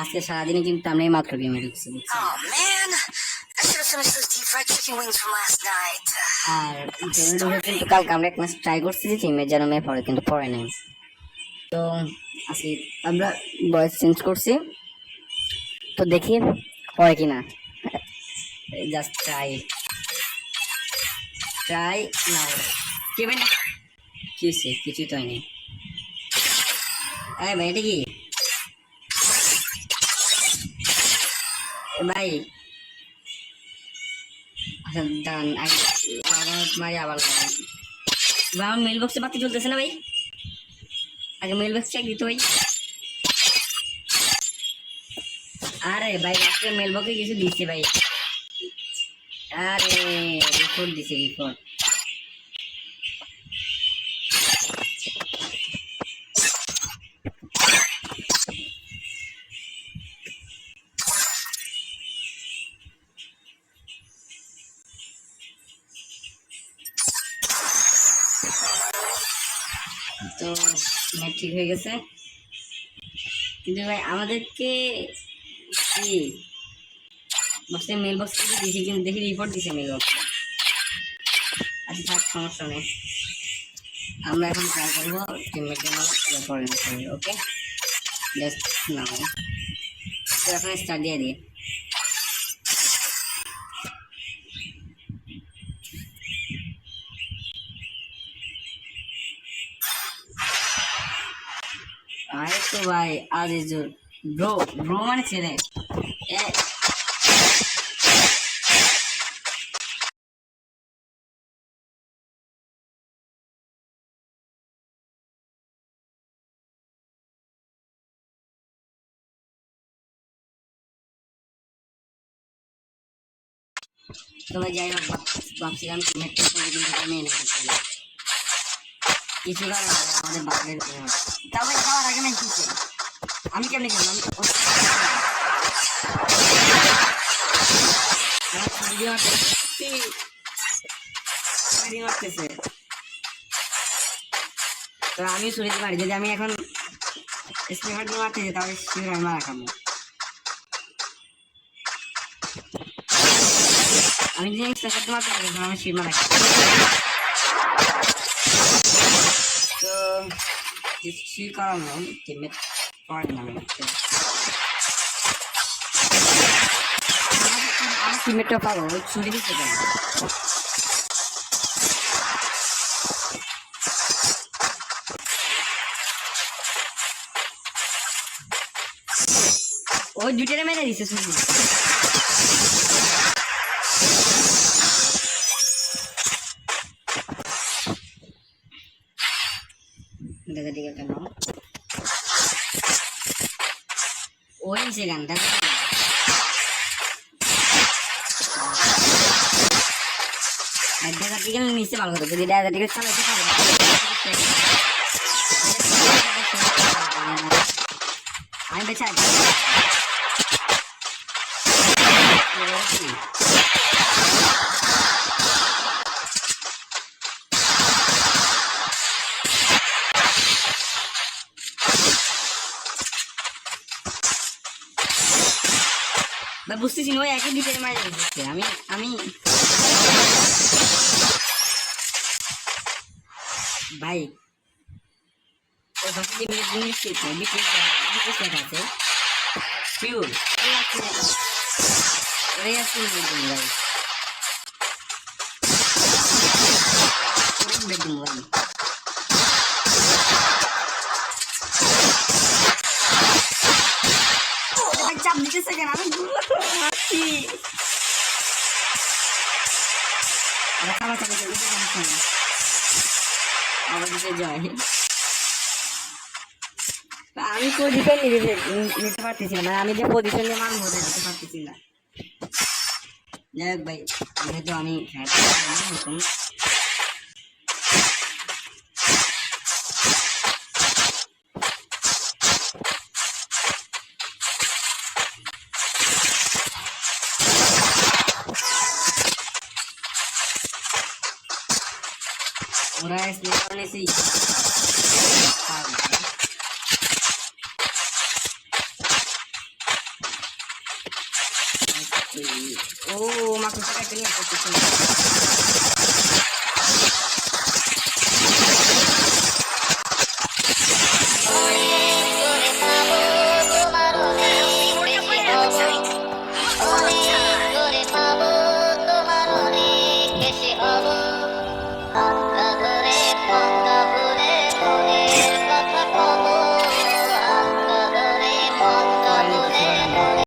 আজকে সারাদিনে কিন্তু আমরা এই মাত্র গেমে ঢুকছি? Oh. আর কিন্তু কালকে আমরা এক মাস ট্রাই করছি যে টিমের যেন মেয়ে পড়ে কিন্তু পড়ে নাই। তো আজকে আমরা ভয়েস চেঞ্জ করছি। তো দেখি পড়ে কিনা। জাস্ট ট্রাই ট্রাই নাও কি ভাই কি হয়েছে কিছুই তো নেই এই ভাই এটা কি? ভাই আচ্ছা দাঁড়ান মারি আবার মেল বক্সে বাতি চলতেছে না ভাই? আগে মেল বক্স চেক দিতে ভাই। আরে ভাই, আজকে মেল বক্সে কিছু দিচ্ছে ভাই। আরে রিপোর্ট দিছে রিপোর্ট তো নেট ঠিক হয়ে গেছে। কিন্তু ভাই, আমাদেরকে কি? মেল বক্স থেকে দিয়েছি কিন্তু দেখি রিপোর্ট দিছে মেল বক্স আচ্ছা থাক, সমস্যা নেই। আমরা এখন ট্রাই করব টিমের জন্য ওকে জাস্ট তো এখন স্টার্ট দিয়ে দিয়ে আরে তো ভাই আজ ব্রো ব্রো মানে ছেলে এ তবে যাই হোক ভাব- ভাবছিলাম কি মেট্রো করে কিন্তু আমি এনে দিচ্ছি কিছু। আমাদের যাওয়ার আগে না কিছু? আমি কেমনে গেলাম আমি আমি ছুরি দিয়ে যদি আমি এখন স্নিপার দিয়ে মারতেছি তাহলে শিওর আমি মারা খাব। আমি যদি মারতে পারি আমি মারা খাব। পড়ে না আমি আমার টিমমেটটা পাবো ওই ছুরি দিতে কেন ওই দুইটারে মেরে দিছে ছুরি দেখা দিকে কেন ওই সে গানটা দেখা দিকে নিচে ভালো কথা যদি দেখা দিকে চালাতে পারে আমি বেছে আছি বুঝতেছি ওই একই দিকে মারা যাচ্ছে আমি আমি ভাই, ওই পাশে যে মিনিট মিনিট শেষ বিশ মিনিট আছে। পিওর ওরে আছে ভাই। বেডরুম ভাই। ভাই চাপ দিতেছে কেন? আমি সমস্যা নেই আমার দিকে যায় আমি পজিশন নিতে নিতে পারতেছি না মানে আমি যে পজিশন নিয়ে মানবো ওটা নিতে পারতেছি না যাই হোক ভাই যেহেতু আমি पूरा इसलिए करने से ओ माको क्या करना पड़ता है Oh,